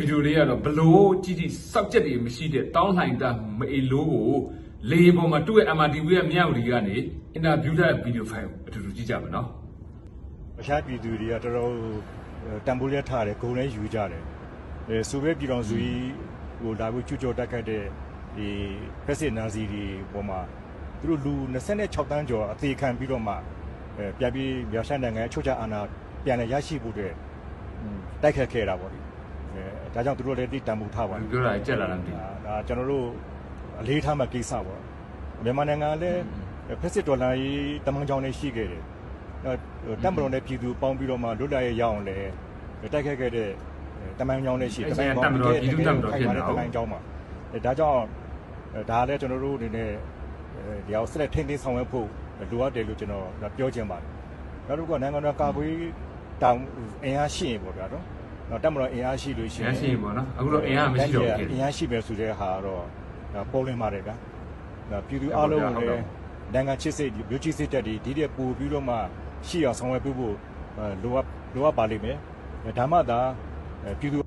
ဗီဒီယိုလေးကတော့ဘလို့ကြည့်ကြည့်စောက်ချက်တွေမရှိတဲ့တောင်းလှိုင်တာမအေလိုးကိုလေပေါ်မှာသူ့ရဲ့ MRTV ရဲ့မြောက်ဒီကနေအင်တာဗျူးတဲ့ဗီဒီယိုဖိုင်ကိုအတူတူကြည့်ကြပါနော်အခြားပြည်သူတွေကတော်တော်တန်ဖိုးလက်ထားတယ်ဂုံလည်းယူကြတယ်အဲဆိုဗီယက်ပြည်တော်စုကြီးဟိုလာပြီးကျူကျော်တက်ခတ်တဲ့ဒီဖက်စစ်နာဇီတွေပေါ်မှာသူတို့လူ26တန်းကျော်အသေးခံပြီးတော့မှအဲပြန်ပြီးမြောက်ဆိုင်နိုင်ငံအချုပ်ချအာဏာပြန်လည်ရရှိဖို့အတွက်တိုက်ခတ်ခဲ့တာပေါ့ဒီ အဲဒါကြောင့်သူတို့လည်းတိတန်ဖိုးထားပါတယ်ပြောတာကြက်လာတာမသိဒါဒါကျွန်တော်တို့အလေးထားမှကိစ္စပေါ့မြန်မာနိုင်ငံကလည်းဖက်စစ်ဒေါ်လာရေးတမန်ကြောင်နေရှိခဲ့တယ်အဲတပ်မတော်နဲ့ပြည်သူပေါင်းပြီးတော့မှလွတ်လပ်ရေးရအောင်လဲတိုက်ခတ်ခဲ့တဲ့တမန်ကြောင်နေရှိတမန်ကြောင်မှာအဲဒါကြောင့်အဲဒါလည်းကျွန်တော်တို့အနေနဲ့ဒီအောင်ဆက်လက်ထိန်းသိမ်းဆောင်ရွက်ဖို့လိုအပ်တယ်လို့ကျွန်တော်ပြောချင်ပါတယ်နောက်တစ်ခုကနိုင်ငံတော်ကာကွယ်တောင်အင်အားရှိရင်ပေါ့ဗျာနော် တော့တက်မတော်အင်အားရှိလို့ရှိရရင်ရှိရင်ပေါ့နော်အခုတော့အင်အားမရှိတော့ဘူးအင်အားရှိမယ်ဆိုတဲ့ဟာကတော့ဒါပေါ်လင်းပါတယ်ဗျာဒါပြည်သူအလုံးကိုလည်းနိုင်ငံချစ်စိတ်မြို့ချစ်စိတ်တက်ဒီဒီတဲ့ပို့ပြီးတော့မှရှိအောင်ဆောင်ရွက်ပေးဖို့လိုအပ်လိုအပ်ပါလိမ့်မယ်ဒါမှသာပြည်သူ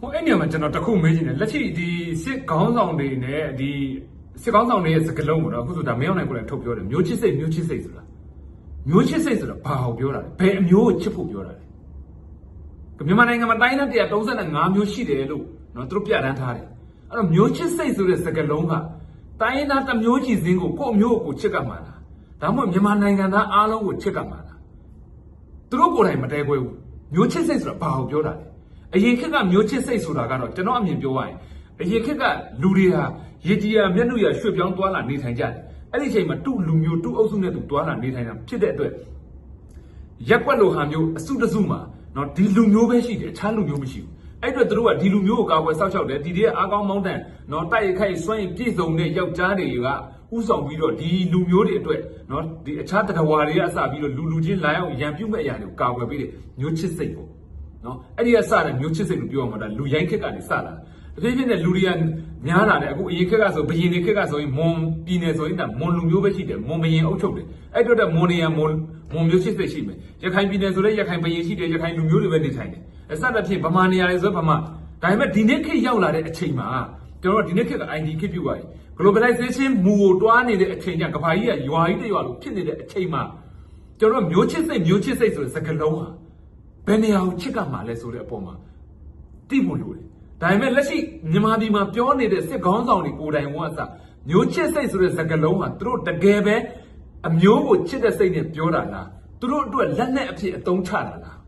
ဟိုအဲ့နေရာမှာကျွန်တော်တခုမေးချင်တယ်လက်ရှိဒီစစ်ခေါင်းဆောင်တွေနဲ့ဒီစစ်ခေါင်းဆောင်တွေရဲ့စကလုံးကိုတော့အခုဆိုဒါမင်းအောင်နိုင်ကိုလည်းထုတ်ပြောတယ်မျိုးချစ်စိတ်မျိုးချစ်စိတ်ဆိုတာမျိုးချစ်စိတ်ဆိုတာဘာကိုပြောတာလဲဘယ်အမျိုးကိုချစ်ဖို့ပြောတာလဲ မြန်မာနိုင်ငံမှာတိုင်းနဲ့135မျိုးရှိတယ်လို့နော်သူတို့ပြဋ္ဌာန်းထားတယ်အဲ့တော့မျိုးချစ်စိတ်ဆိုတဲ့စကလုံးကတိုင်းသားတစ်မျိုးကြီးစင်းကိုကိုယ့်အမျိုးကိုချစ်ကမှာလားဒါမှမဟုတ်မြန်မာနိုင်ငံသားအားလုံးကိုချစ်ကမှာလားသူတို့ကိုယ်တိုင်မတဲခွဲဘူးမျိုးချစ်စိတ်ဆိုတာဘာကိုပြောတာလဲအရင်ခေတ်ကမျိုးချစ်စိတ်ဆိုတာကတော့ကျွန်တော်အမြင်ပြောရရင်အရင်ခေတ်ကလူတွေဟာရေကြီးရမျက်နှာရရွှေ့ပြောင်းသွားလာနေထိုင်ကြတယ်အဲ့ဒီအချိန်မှာတူလူမျိုးတူအုပ်စုနဲ့တူသွားလာနေထိုင်တာဖြစ်တဲ့အတွက်ရက်ွက်လိုဟာမျိုးအစုတစုမှာ နော်ဒီလူမျိုးပဲရှိတယ်အခြားလူမျိုးမရှိဘူးအဲ့အတွက်သူတို့ကဒီလူမျိုးကိုကာကွယ်စောင့်ရှောက်တယ်ဒီတည်းအားကောင်းမောင်းတန်နော်တိုက်ရိုက်ခိုက်စွန့်ရင်ပြည့်စုံတဲ့ယောက်ျားတွေကဥဆောင်ပြီးတော့ဒီလူမျိုးတွေအတွက်နော်ဒီအခြားတရဝါတွေကအစပြီးတော့လူလူချင်းလာရောက်ရံပြုတ်မဲ့အရာတွေကိုကာကွယ်ပေးတယ်မျိုးချစ်စိတ်ပေါ့နော်အဲ့ဒီကစတဲ့မျိုးချစ်စိတ်လို့ပြောရမှာဒါလူရိုင်းခက်ကနေစလာတဖြည်းဖြည်းနဲ့လူတွေကများလာတယ်အခုအရင်ခက်ကဆိုဘယင်တွေခက်ကဆိုရင်မွန်ပြည်နယ်ဆိုရင်ဒါမွန်လူမျိုးပဲရှိတယ်မွန်ဘယင်အုပ်ချုပ်တယ်အဲ့အတွက်တော့မွန်နေရမွန်မွန်မျိုးချစ်စိတ်ရှိမယ်ရခိုင်ပြည်နယ်ဆိုလည်းရခိုင်ဘယင်ရှိတယ်ရခိုင်လူမျိုးတွေပဲနေထိုင်တယ်အစတဲ့ဖြစ်ဗမာနေရာတွေဆိုဗမာဒါပေမဲ့ဒီနေ့ခေတ်ရောက်လာတဲ့အချိန်မှာကျွန်တော်တို့ဒီနေ့ခေတ်က ID ခေတ်ပြုတ်သွားပြီ globalization မူကိုတွားနေတဲ့အချိန်ကျကဘာကြီးကရွာကြီးတရွာလို့ဖြစ်နေတဲ့အချိန်မှာကျွန်တော်တို့မျိုးချစ်စိတ်မျိုးချစ်စိတ်ဆိုတဲ့စကားလုံးဟာဘယ်နေရာကိုချစ်ကမှာလဲဆိုတဲ့အပေါ်မှာသိဖို့လိုတယ်ဒါပေမဲ့လက်ရှိမြန်မာပြည်မှာပြောနေတဲ့စစ်ခေါင်းဆောင်တွေကိုယ်တိုင်ဝတ်အစမျိုးချစ်စိတ်ဆိုတဲ့စကားလုံးဟာသူတို့တကယ်ပဲ အမျိုးကိုချစ်တဲ့စိတ်နဲ့ပြောတာလားသူတို့အတွက်လက်နဲ့အဖြစ်အသုံးချတာလား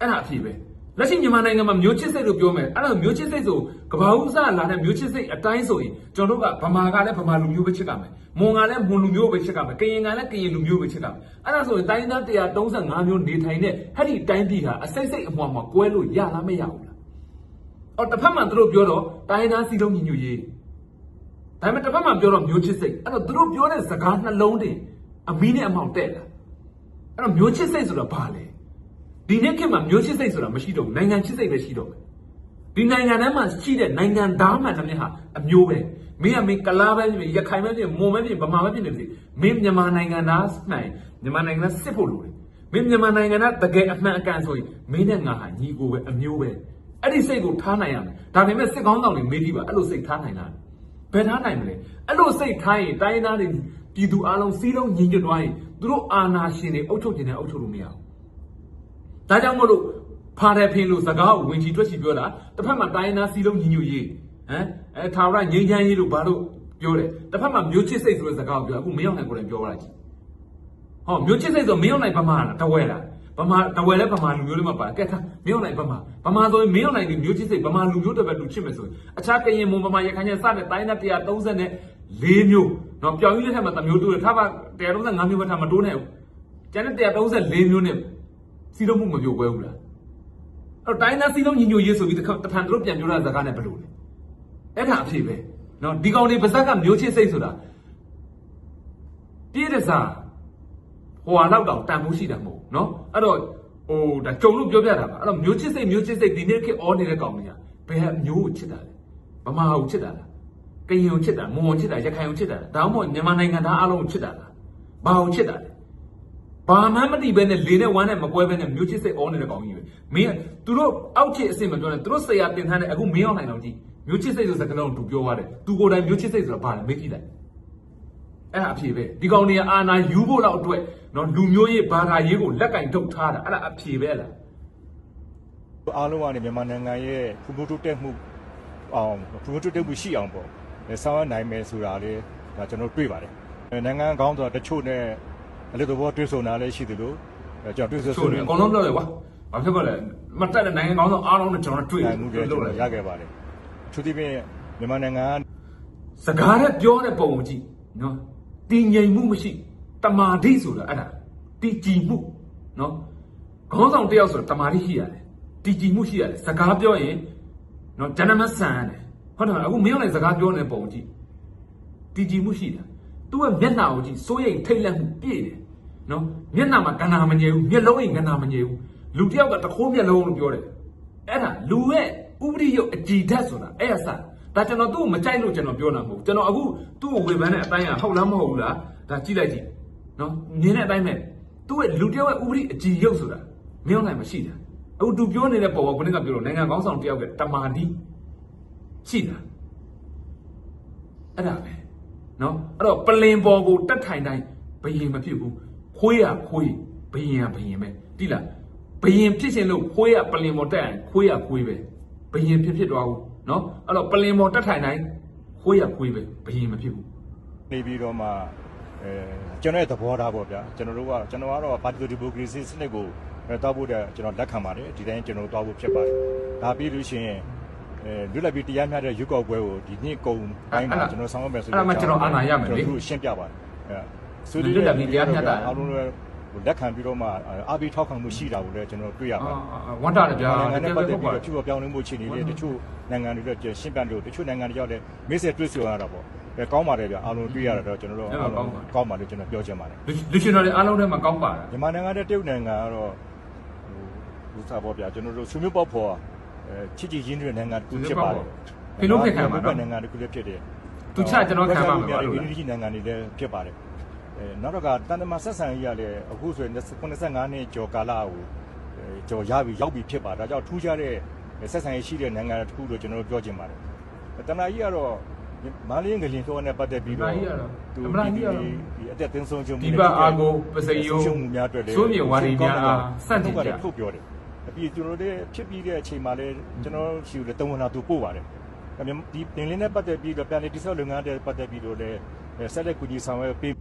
အဲ့ဒါအဖြစ်ပဲလက်ရှိမြန်မာနိုင်ငံမှာမျိုးချစ်စိတ်လို့ပြောမယ်အဲ့ဒါမျိုးချစ်စိတ်ဆိုကဘာဦးစားလာတဲ့မျိုးချစ်စိတ်အတိုင်းဆိုရင်ကျွန်တော်တို့ကဗမာကလည်းဗမာလူမျိုးပဲချစ်ကြမယ်မွန်ကလည်းမွန်လူမျိုးပဲချစ်ကြမယ်ကရင်ကလည်းကရင်လူမျိုးပဲချစ်ကြမယ်အဲ့ဒါဆိုရင်တိုင်းသား135မျိုးနေထိုင်တဲ့ဟဲ့ဒီတိုင်းပြည်ဟာအစိမ့်စိတ်အမွှာမှာကွဲလို့ရလားမရဘူးလားအော်တစ်ဖက်မှာသူတို့ပြောတော့တိုင်းသားစီလုံးညီညွတ်ရေး ဒါပေမဲ့တစ်ဖက်မှာပြောတော့မျိုးချစ်စိတ်အဲ့တော့သူတို့ပြောတဲ့စကားနှလုံးတွေအမီးနဲ့အမောင်တဲ့လားအဲ့တော့မျိုးချစ်စိတ်ဆိုတာဘာလဲဒီနေ့ခေတ်မှာမျိုးချစ်စိတ်ဆိုတာမရှိတော့ဘူးနိုင်ငံချစ်စိတ်ပဲရှိတော့မယ်ဒီနိုင်ငံထဲမှာရှိတဲ့နိုင်ငံသားမှန်တဲ့ဟာအမျိုးပဲမင်းကမင်းကလားပဲဖြစ်ရခိုင်ပဲဖြစ်မွန်ပဲဖြစ်ဗမာပဲဖြစ်နေပြီမင်းမြန်မာနိုင်ငံသားမှန်မြန်မာနိုင်ငံသားစစ်ဖို့လိုတယ်မင်းမြန်မာနိုင်ငံသားတကယ်အမှန်အကန်ဆိုရင်မင်းနဲ့ငါဟာညီကိုပဲအမျိုးပဲအဲ့ဒီစိတ်ကိုထားနိုင်ရမယ်ဒါပေမဲ့စစ်ကောင်းဆောင်တွေမေးကြည့်ပါအဲ့လိုစိတ်ထားနိုင်လား ဘယ်ထားနိုင်မလဲအဲ့လိုစိတ်ထားရင်တိုင်းသားတွေပြည်သူအလုံးစီးလုံးညီညွတ်သွားရင်သူတို့အာဏာရှင်တွေအုပ်ချုပ်ခြင်းနဲ့အုပ်ချုပ်လို့မရဘူးဒါကြောင့်မို့လို့ဖာတယ်ဖင်လို့စကားကိုဝင်ချီတွက်ချီပြောတာတစ်ဖက်မှာတိုင်းသားစီလုံးညီညွတ်ရေးဟမ်အဲထာဝရငြိမ်းချမ်းရေးလို့ဘာလို့ပြောတယ်တစ်ဖက်မှာမျိုးချစ်စိတ်ဆိုတဲ့စကားကိုပြောအခုမင်းအောင်နိုင်ကိုယ်တိုင်ပြောရကြည့်ဟောမျိုးချစ်စိတ်ဆိုမင်းအောင်နိုင်ဗမာလားတဝဲလား ဗမာတဝဲလဲဗမာလူမျိုးတွေမှာပါကဲထားမင်းအောင်နိုင်ဗမာဗမာဆိုရင်မင်းအောင်နိုင်ဒီမျိုးချစ်စိတ်ဗမာလူမျိုးတွေပဲလူချစ်မယ်ဆိုရင်အခြားကရင်မွန်ဗမာရခိုင်ကျစတဲ့တိုင်းသား134မျိုးနော်ပြောင်းကြီးလက်ထက်မှာတမျိုးတူတယ်ထားပါ135မျိုးပဲထားမတိုးနဲ့ဘူးကျန်တဲ့134မျိုးနဲ့စီလုံးမှုမပြိုကွဲဘူးလားအဲ့တော့တိုင်းသားစီလုံးညီညွတ်ရေးဆိုပြီးတစ်ခါတဖန်တို့ပြန်ပြောတဲ့ဇာတ်ကားနဲ့ဘယ်လိုလဲအဲ့ဒါအဖြစ်ပဲနော်ဒီကောင်တွေပါဇက်ကမျိုးချစ်စိတ်ဆိုတာပြည့်တဲ့စား ဟိုဟာတော့တောင်တန်ဖိုးရှိတာမဟုတ်နော်အဲ့တော့ဟိုဒါကြုံလို့ပြောပြတာပါအဲ့တော့မျိုးချစ်စိတ်မျိုးချစ်စိတ်ဒီနေ့ခေတ်အောနေတဲ့ကောင်တွေကဘယ်မျိုးကိုချစ်တာလဲဗမာကိုချစ်တာလားကရင်ကိုချစ်တာမွန်ကိုချစ်တာရခိုင်ကိုချစ်တာလားဒါမှမဟုတ်မြန်မာနိုင်ငံသားအားလုံးကိုချစ်တာလားဘာကိုချစ်တာလဲဘာမှမသိဘဲနဲ့လေနဲ့ဝမ်းနဲ့မကွဲဘဲနဲ့မျိုးချစ်စိတ်အောနေတဲ့ကောင်ကြီးပဲမင်းကသူတို့အောက်ချစ်အစ်စ်မပြောနဲ့သူတို့ဆရာတင်ထားတဲ့အခုမင်းအောင်နိုင်တော့ကြည့်မျိုးချစ်စိတ်ဆိုစကားလုံးသူပြောသွားတယ်သူကိုယ်တိုင်မျိုးချစ်စိတ်ဆိုတာဘာလဲမေးကြည့်လိုက်အဲ့ဒါအဖြေပဲဒီကောင်တွေကအာနာယူဖို့လောက်အတွက် နော်လူမျိုးရေးဘာသာရေးကိုလက်ကင်ထုတ်ထားတာအဲ့ဒါအဖြေပဲလားအားလုံးကနေမြန်မာနိုင်ငံရဲ့ဖွံ့ဖြိုးတိုးတက်မှုအောင်ဖွံ့ဖြိုးတိုးတက်မှုရှိအောင်ပေါ့အဲဆောင်ရွက်နိုင်မယ်ဆိုတာလေဒါကျွန်တော်တွေ့ပါတယ်အဲနိုင်ငံကောင်းဆိုတာတချို့နဲ့အ lidt တော့တွေ့ဆုံတာလည်းရှိသလိုအဲကျွန်တော်တွေ့ဆုံဆိုရင်အကုန်လုံးပြောတယ်ကွာဘာဖြစ်ကြလဲမတက်တဲ့နိုင်ငံကောင်းဆုံးအားလုံးနဲ့ကျွန်တော်တွေ့နိုင်မှုတွေကျွန်လို့တော်ရခဲ့ပါတယ်သူဒီပြင်မြန်မာနိုင်ငံကစကားနဲ့ပြောတဲ့ပုံကိုကြည့်နော်တည်ငြိမ်မှုမရှိ တမာတိဆိုတာအဲ့ဒါတည်ကြည်မှုနော်ခေါင်းဆောင်တစ်ယောက်ဆိုတာတမာတိရှိရတယ်တည်ကြည်မှုရှိရတယ်စကားပြောရင်နော်ဂျန်နမဆန်ရတယ်ဟုတ်တယ်မလားအခုမင်းတို့လည်းစကားပြောနေတဲ့ပုံကိုကြည့်တည်ကြည်မှုရှိတယ်သူ့ရဲ့မျက်နှာကိုကြည့်စိုးရိမ်ထိတ်လန့်မှုပြည့်တယ်နော်မျက်နှာမှာကဏ္ဍမငြိဘူးမျက်လုံးရင်ကဏ္ဍမငြိဘူးလူတစ်ယောက်ကတခိုးမျက်လုံးလို့ပြောတယ်အဲ့ဒါလူရဲ့ဥပဒေရုပ်အကြည်ဓာတ်ဆိုတာအဲ့အစဒါကျွန်တော်သူ့ကိုမကြိုက်လို့ကျွန်တော်ပြောတာမဟုတ်ဘူးကျွန်တော်အခုသူ့ကိုဝေဖန်တဲ့အတိုင်းကဟုတ်လားမဟုတ်ဘူးလားဒါကြည့်လိုက်ကြည့် နော်မြင်တဲ့အတိုင်းပဲသူ့ရဲ့လူတယောက်ရဲ့ဥပဒေအကြည်ရုပ်ဆိုတာမင်းအောင်နိုင်မရှိတာအခုသူပြောနေတဲ့ပုံကခုနကပြောလို့နိုင်ငံကောင်းဆောင်တယောက်ကတမာတိရှိတာအဲ့ဒါပဲနော်အဲ့တော့ပလင်ပေါ်ကိုတက်ထိုင်တိုင်းဘယင်မဖြစ်ဘူးခွေးရခွေးဘယင်ကဘယင်ပဲတိလားဘယင်ဖြစ်ရှင်လို့ခွေးရပလင်ပေါ်တက်ရင်ခွေးရခွေးပဲဘယင်ဖြစ်ဖြစ်သွားဘူးနော်အဲ့တော့ပလင်ပေါ်တက်ထိုင်တိုင်းခွေးရခွေးပဲဘယင်မဖြစ်ဘူးနေပြီးတော့မှ အဲကျွန်တော်ရဲ့သဘောထားပေါ့ဗျာကျွန်တော်တို့ကကျွန်တော်ကတော့ပါတီဒီမိုကရေစီစနစ်ကိုအဲတောက်ဖို့တဲ့ကျွန်တော်လက်ခံပါတယ်ဒီတိုင်းကျွန်တော်တောက်ဖို့ဖြစ်ပါတယ်ဒါပြီးလို့ရှိရင်အဲလွတ်လပ်ပြီးတရားမျှတဲ့ရွက်ကောက်ပွဲကိုဒီနှစ်ကုန်တိုင်းမှာကျွန်တော်ဆောင်ရွက်မယ်ဆိုတော့ကျွန်တော်တို့ရှင်းပြပါတယ်အဲအားလုံးလည်း လက်ခံပြီးတော့မှအာဘီထောက်ခံမှုရှိတာကိုလည်းကျွန်တော်တွေ့ရပါတယ်အာဝမ်းတာတယ်ဗျာနိုင်ငံတကနဲ့ယ်ပတ်သက်ဟုတ်ပါပြီးတော့ပြုပြောင်းလဲမှုအခြေအနေတွေတချို့နိုင်ငံတွေတော့ရှင်းပြလို့တချို့နိုင်ငံတွေရောက်တယ်မေ့ဆက်တွေ့ဆိုရတာပေါ့အဲကောင်းပါတယ်ဗျအားလုံးတွေ့ရတော့ကျွန်တော်တို့အားလုံးကောင်းပါလို့ကျွန်တော်ပြောချင်ပါတယ်လူရှင်တော်တွေအားလုံးထဲမှာကောင်းပါတာမြန်မာနိုင်ငံနဲ့တရုတ်နိုင်ငံကတော့ဟိုဟိုစားပေါ့ဗျာကျွန်တော်တို့ဆွေးမျိုးပေါက်ဖော်အဲချစ်ကြည်ရင်းတဲ့နိုင်ငံတစ်ခုဖြစ်ပါတယ်နိုင်ငံတစ်ခုလည်းဖြစ်တယ်သူချကျွန်တော်ခံပါမှာပါလို့ဒီဒီနိုင်ငံတွေလည်းဖြစ်ပါတယ်အဲ နောက်တော့ကတန်တမာဆက်ဆံရေးရလည်းအခုဆိုရင်85နှစ်ကျော်ကာလကိုကျော်ရပြီရောက်ပြီဖြစ်ပါဒါကြောင့်ထူးခြားတဲ့ဆက်ဆံရေးရှိတဲ့နိုင်ငံတစ်ခုလို့ကျွန်တော်တို့ပြောချင်ပါတယ်တနာကြီးကတော့မလေးငလင်တော့နဲ့ပတ်သက်ပြီးတော့ဒီအသက်သင်းဆုံးခြင်းဒီပါအာကိုပစိယိုဆုံးမှုများအတွက်လည်းစိုးမြေဝါရီများအားစန့်တင်ကြထုတ်ပြောတယ်အပြီးကျွန်တော်တို့ဖြစ်ပြီးတဲ့အချိန်မှာလည်းကျွန်တော်ရှိလို့တဝန်လာသူပို့ပါတယ်ဒီတင်လင်းနဲ့ပတ်သက်ပြီးတော့ပြန်လည်တိဆောက်လုပ်ငန်းတွေပတ်သက်ပြီးတော့လည်းဆက်လက်ကူညီဆောင်ရွက်ပေး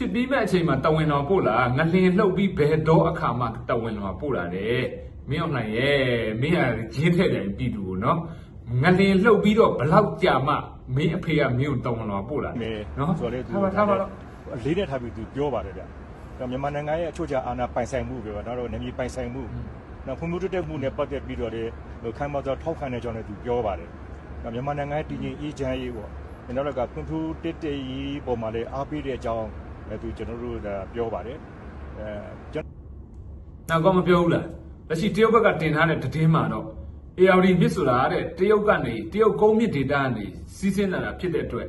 ဖြစ်ပြီးမဲ့အချိန်မှာတဝင်တော်ပို့လာငလင်လှုပ်ပြီးဘယ်တော့အခါမှတဝင်တော်ပို့လာတယ်မင်းအောင်နိုင်ရဲ့မင်းကဂျင်းထက်တယ်ပြည်သူကိုနော်ငလင်လှုပ်ပြီးတော့ဘလောက်ကြာမှမင်းအဖေကမင်းကိုတဝင်တော်ပို့လာမယ်နော်ဆိုတော့လေထားပါထားပါတော့အလေးနဲ့ထားပြီးသူပြောပါတယ်ဗျမြန်မာနိုင်ငံရဲ့အချို့ချာအာဏာပိုင်ဆိုင်မှုပဲတော့တော့နေပြည်ပိုင်ဆိုင်မှုနောက်ဖွံ့ဖြိုးတိုးတက်မှုနဲ့ပတ်သက်ပြီးတော့လေခိုင်မာစွာထောက်ခံတဲ့ကြောင်းလည်းသူပြောပါတယ်မြန်မာနိုင်ငံရဲ့တည်ငြိမ်အေးချမ်းရေးပေါ့နောက်တော့ကဖွံ့ဖြိုးတက်တက်ရေးပုံမှာလည်းအားပေးတဲ့အကြောင်းလည်း သူကျွန်တော်တို့ပြောပါတယ်အဲကျွန်နောက်ကောမပြောဘူးလားလက်ရှိတရုတ်ဘက်ကတင်ထားတဲ့သတင်းမှာတော့ ARD မြစ်ဆိုတာတဲ့တရုတ်ကနေတရုတ်ကုန်းမြစ်ဒေတာကနေစီးဆင်းလာတာဖြစ်တဲ့အတွက်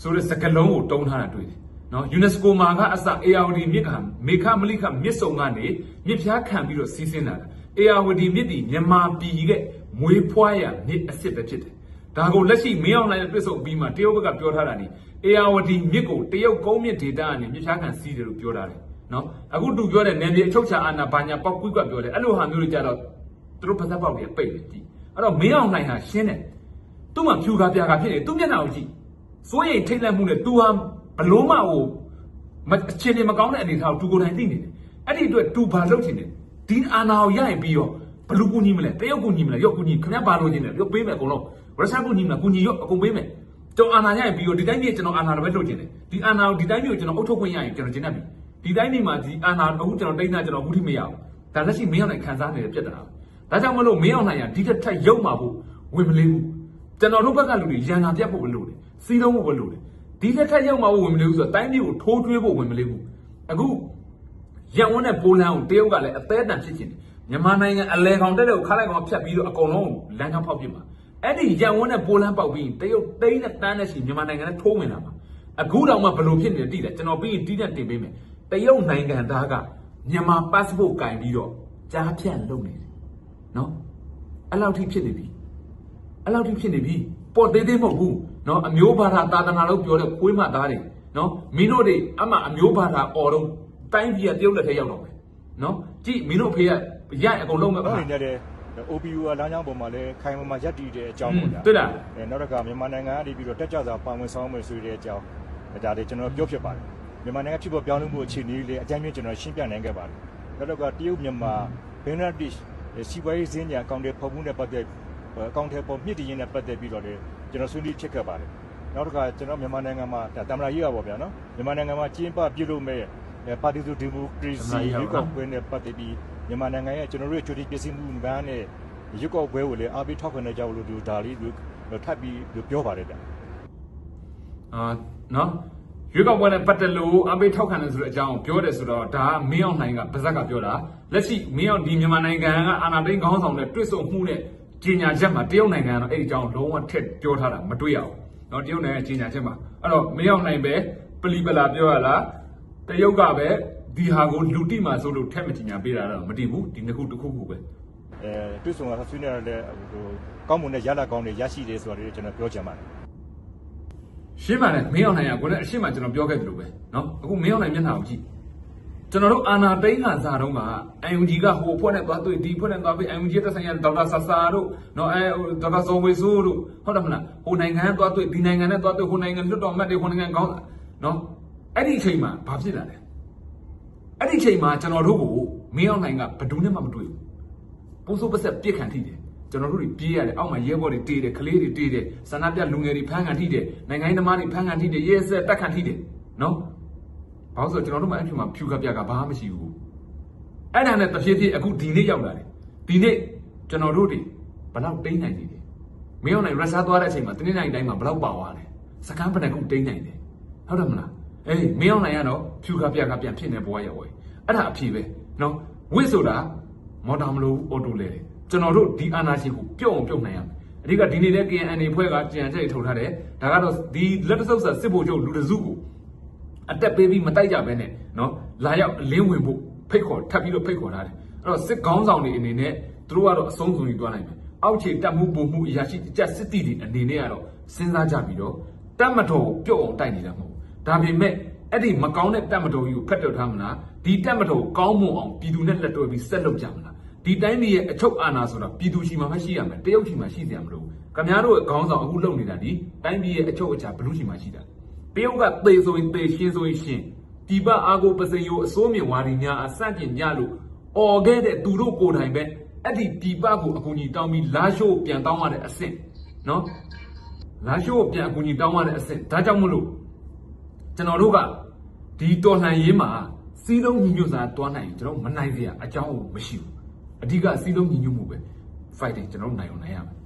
ဆိုတဲ့စကလုံးကိုတုံးထားတာတွေ့တယ်နော် UNESCO မှာကအစ ARD မြစ်ကမေခမလိခမြစ်စုံကနေမြစ်ဖျားခံပြီးတော့စီးဆင်းလာတာ ARD မြစ်ဒီမြန်မာပြည်ကမွေးဖွားရမြစ်အစ်စ်ပဲဖြစ်တယ်ဒါကိုလက်ရှိမင်းအောင်လိုင်းနဲ့တွေ့ဆုံပြီးမှတရုတ်ဘက်ကပြောထားတာ အေယာဝတီမြစ်ကိုတရုတ်ကုန်းမြစ်ဒေသကနေမြစ်ဖြားခံစီးတယ်လို့ပြောတာလေနော်အခုတူပြောတဲ့နယ်မြေအချုပ်ချာအာဏာဘာညာပေါက်ကွိကွက်ပြောတယ်အဲ့လိုဟာမျိုးတွေကြတော့သူတို့ဖက်သက်ပေါက်တွေပိတ်တယ်ကြည့်အဲ့တော့မင်းအောင်နိုင်ဟာရှင်းတယ်သူ့မှာဖြူကားပြာကားဖြစ်နေသူ့မျက်နှာကိုကြည့်စိုးရိမ်ထိတ်လန့်မှုနဲ့သူဟာဘလုံးမကိုအခြေအနေမကောင်းတဲ့အနေအထားကိုတူကိုနိုင်သိနေတယ်အဲ့ဒီအတွက်တူဘာလုပ်ချင်တယ်ဒီအာဏာကိုရရင်ပြီးရောဘလူကူညီမလဲတရုတ်ကူညီမလဲရော့ကူညီခင်ဗျားဘာလို့ညီလဲရော့ပေးမယ်အကုန်လုံးရုရှားကူညီမလဲကူညီရော့အကုန်ပေးမယ် ကျွန်တော်အာဏာရရင်ပြီးရောဒီတိုင်းပြည်ကျွန်တော်အာဏာတော့ပဲလုပ်ချင်တယ်ဒီအာဏာကိုဒီတိုင်းပြည်ကိုကျွန်တော်အုပ်ချုပ်ခွင့်ရရင်ကျွန်တော်ကျင်တတ်ပြီဒီတိုင်းပြည်မှာဒီအာဏာအခုကျွန်တော်တိတ်နာကျွန်တော်အခုထိမရဘူးဒါလက်ရှိမင်းအောင်နိုင်ခံစားနေတဲ့ပြဿနာဒါကြောင့်မလို့မင်းအောင်နိုင်ကဒီတစ်ထက်ရုပ်မှာဖို့ဝင်မလေးဘူးကျွန်တော်တို့ဘက်ကလူတွေရန်နာပြတ်ဖို့မလိုတယ်စီးလုံးဖို့မလိုတယ်ဒီတစ်ထက်ရုပ်မှာဖို့ဝင်မလေးဘူးဆိုတော့တိုင်းပြည်ကိုထိုးထွေးဖို့ဝင်မလေးဘူးအခုရန်ဝန်းတဲ့ပိုလန်ကိုတရုတ်ကလည်းအသေးအတန်ဖြစ်ချင်တယ်မြန်မာနိုင်ငံအလဲကောင်တက်တဲ့ကိုခါလိုက်ကောင်ဖြတ်ပြီးတော့အကုန်လုံးလမ်းကြောင်းဖောက်ပြမှာ အဲ့ဒီရန်ဝန်းတဲ့ပိုလန်ပေါက်ပြီးတရုတ်တိန်းနဲ့တန်းနဲ့ရှိမြန်မာနိုင်ငံနဲ့ထိုးဝင်လာမှာအခုတော့မှဘလို့ဖြစ်နေတယ်တိတယ်ကျွန်တော်ပြီးရင်တီးတဲ့တင်ပေးမယ်တရုတ်နိုင်ငံသားကမြန်မာ passport ကင်ပြီးတော့ကြားဖြတ်လုပ်နေတယ်နော်အဲ့လောက်ထိဖြစ်နေပြီအဲ့လောက်ထိဖြစ်နေပြီပေါ်သေးသေးမဟုတ်ဘူးနော်အမျိုးဘာသာသာသနာလို့ပြောတဲ့ခွေးမသားတွေနော်မင်းတို့တွေအမှအမျိုးဘာသာအော်တော့တိုင်းပြည်ကတရုတ်လက်ထဲရောက်တော့မယ်နော်ကြည့်မင်းတို့အဖေကရအကုန်လုံးမဲ့အဲ့ပါ ဒီနဲ့တဲ့ OPU ကလမ်းကြောင်းပေါ်မှာလည်းခိုင်မာမာရပ်တည်တဲ့အကြောင်းပေါ့ဗျာတွေ့လားအဲနောက်တစ်ခါမြန်မာနိုင်ငံကနေပြီးတော့တက်ကြွစွာပါဝင်ဆောင်မယ်ဆိုတဲ့အကြောင်းဒါတွေကျွန်တော်ပြောဖြစ်ပါတယ်မြန်မာနိုင်ငံဖြစ်ပေါ်ပြောင်းလဲမှုအခြေအနေလေးအကြမ်းမြင့်ကျွန်တော်ရှင်းပြနိုင်ခဲ့ပါတယ်နောက်တစ်ခါတရုတ်မြန်မာဘင်္ဂလားဒေ့ရှ်စီးပွားရေးစင်းညာအကောင့်တွေဖော်မှုနဲ့ပတ်သက်အကောင့်တွေပေါ်မြင့်တည်ရင်းနဲ့ပတ်သက်ပြီးတော့လေကျွန်တော်ဆွေးနွေးဖြစ်ခဲ့ပါတယ်နောက်တစ်ခါကျွန်တော်မြန်မာနိုင်ငံမှာဒါတမန်တော်ကြီးရပါဗျာနော်မြန်မာနိုင်ငံမှာကျင်းပပြုလုပ်မဲ့ပါတီစုဒီမိုကရေစီရွေးကောက်ပွဲနဲ့ပတ်သက်ပြီး မြန်မာနိုင်ငံရဲ့ကျွန်တော်တို့ရဲ့ကြိုတင်ပြင်ဆင်မှုဗန်းနဲ့ ရုပ်ကောက်ပွဲကိုလည်းအားပေးထောက်ခံနေကြလို့ဒီဒါလေးတို့ထပ်ပြီးပြောပါတယ်ဗျ အာနော်ရွေးကောက်ပွဲနဲ့ပတ်သက်လို့အပိထောက်ခံတယ်ဆိုတဲ့အကြောင်းကိုပြောတယ်ဆိုတော့ဒါကမင်းအောင်နိုင်ကဗဇက်ကပြောတာလက်ရှိမင်းအောင်ဒီမြန်မာနိုင်ငံကအာဏာသိမ်းခေါင်းဆောင်တဲ့တွစ်ဆုံမှုနဲ့ကြီးညာချက်မှာတရုတ်နိုင်ငံကတော့အဲ့ဒီအကြောင်းလုံးဝထက်ပြောထားတာမတွေ့ရဘူးเนาะတရုတ်နိုင်ငံကြီးညာချက်မှာအဲ့တော့မင်းအောင်နိုင်ပဲပလီပလာပြောရလားတရုတ်ကပဲ ဒီဟာကိုလူတိမှာဆိုလို့ထက်မကြီးညာပေးတာတော့မတည်ဘူးဒီနှစ်ခုတစ်ခုခုပဲ အဲတွေ့ဆုံကဆွေးနွေးရတဲ့ဟိုကောင်းမွန်တဲ့ရလကောင်းတွေရရှိတယ်ဆိုတာလေးကျွန်တော်ပြောချင်ပါတယ် ရှင်းပါနဲ့မင်းအောင်နိုင်ကကိုလည်းအရှင်းမှကျွန်တော်ပြောခဲ့သလိုပဲเนาะအခုမင်းအောင်နိုင်မျက်နှာကိုကြည့်ကျွန်တော်တို့အာနာသိန်းကစားတော့ကအယုံကြီးကဟိုဖွဲ့နဲ့သွားတွေ့ဒီဖွဲ့နဲ့သွားပြီးအယုံကြီးတက်ဆိုင်ရဒေါက်တာဆာဆာတို့เนาะအဲဒေါက်တာဇော်ဝေဆိုးတို့ဟုတ်တယ်မလားဟိုနိုင်ငံကသွားတွေ့ဒီနိုင်ငံနဲ့သွားတွေ့ဟိုနိုင်ငံလွတ်တော်မတ်တွေဟိုနိုင်ငံကောင်းเนาะအဲ့ဒီအချိန်မှာဘာဖြစ်လာလဲ အဲ့ဒီအချိန်မှာကျွန်တော်တို့ကိုမင်းအောင်နိုင်ကဘယ်သူနဲ့မှမတွေ့ဘူးပိုးစိုးပဆက်ပြစ်ခံထိတယ်ကျွန်တော်တို့တွေပြေးရတယ်အောက်မှာရဲဘော်တွေတေးတယ်ကလေးတွေတေးတယ်ဆန္ဒပြလူငယ်တွေဖမ်းခံထိတယ်နိုင်ငံရေးသမားတွေဖမ်းခံထိတယ်ရဲဆက်တက်ခံထိတယ်နော်ဘာလို့ဆိုကျွန်တော်တို့မှအဲ့ဒီမှာဖြူခပ်ပြကဘာမှမရှိဘူးအဲ့ဒါနဲ့တဖြည်းဖြည်းအခုဒီနေ့ရောက်လာတယ်ဒီနေ့ကျွန်တော်တို့တွေဘလောက်တိမ့်နိုင်နေတယ်မင်းအောင်နိုင်ရုရှားသွားတဲ့အချိန်မှာတနေ့တိုင်းတိုင်းမှာဘလောက်ပါသွားတယ်စကမ်းပနကုတိမ့်နိုင်တယ်ဟုတ်တယ်မလား အေးမင်းအောင်နိုင်ကတော့ဖြူခပ်ပြကပြန်ဖြစ်နေဘွားရောက်ဝယ်အဲ့ဒါအဖြေပဲနော်ဝစ်ဆိုတာမော်တာမလို့အော်တိုလဲတယ်ကျွန်တော်တို့ဒီအာနာရှင်ကိုပြုတ်အောင်ပြုတ်နိုင်ရမယ်အဓိကဒီနေ့လဲ KNN ဖွဲ့ကကြံချက်ထုတ်ထားတယ်ဒါကတော့ဒီလက်တဆုပ်ဆာစစ်ဖို့ချုပ်လူတစုကိုအတက်ပေးပြီးမတိုက်ကြဘဲနဲ့နော်လာရောက်အလင်းဝင်ဖို့ဖိတ်ခေါ်ထပ်ပြီးတော့ဖိတ်ခေါ်ထားတယ်အဲ့တော့စစ်ကောင်းဆောင်တွေအနေနဲ့သူတို့ကတော့အဆုံးစုံကြီးတွားနိုင်မယ်အောက်ခြေတက်မှုပုံမှုအရာရှိအကျက်စစ်တီတွေအနေနဲ့ကတော့စဉ်းစားကြပြီးတော့တက်မတော်ကိုပြုတ်အောင်တိုက်နေတာမဟုတ်ဘူး ဒါပေမဲ့အဲ့ဒီမကောင်းတဲ့တက်မတော်ကြီးကိုဖက်တော့ထားမလားဒီတက်မတော်ကိုကောင်းမွန်အောင်ပြည်သူနဲ့လက်တွဲပြီးဆက်လုပ်ကြမလားဒီတိုင်းပြည်ရဲ့အချုပ်အာဏာဆိုတာပြည်သူရှိမှမရှိရမယ်တရုတ်ရှိမှရှိစရာမလိုဘူးခင်ဗျားတို့ရဲ့ခေါင်းဆောင်အခုလုပ်နေတာဒီတိုင်းပြည်ရဲ့အချုပ်အခြာဘလူးရှိမှရှိတာတရုတ်ကသေဆိုရင်သေရှင်းဆိုရင်ရှင်းဒီပအာကိုပစင်ယိုအစိုးမြင်ဝါဒီများအစန့်ကျင်ကြလို့អော်ခဲ့တဲ့သူတို့ကိုယ်တိုင်ပဲအဲ့ဒီဒီပကိုအကူကြီးတောင်းပြီးလာရှိုးပြန်တောင်းရတဲ့အဆင့်နော်လာရှိုးပြန်အကူကြီးတောင်းရတဲ့အဆင့်ဒါကြောင့်မလို့ ကျွန်တော်တို့ကဒီတော်လှန်ရေးမှာစီးလုံးညီညွတ်စွာတွားနိုင်ရင်ကျွန်တော်မနိုင်စရာအကြောင်းမရှိဘူးအဓိကစီးလုံးညီညွတ်မှုပဲ fighting ကျွန်တော်တို့နိုင်အောင်နိုင်ရမယ်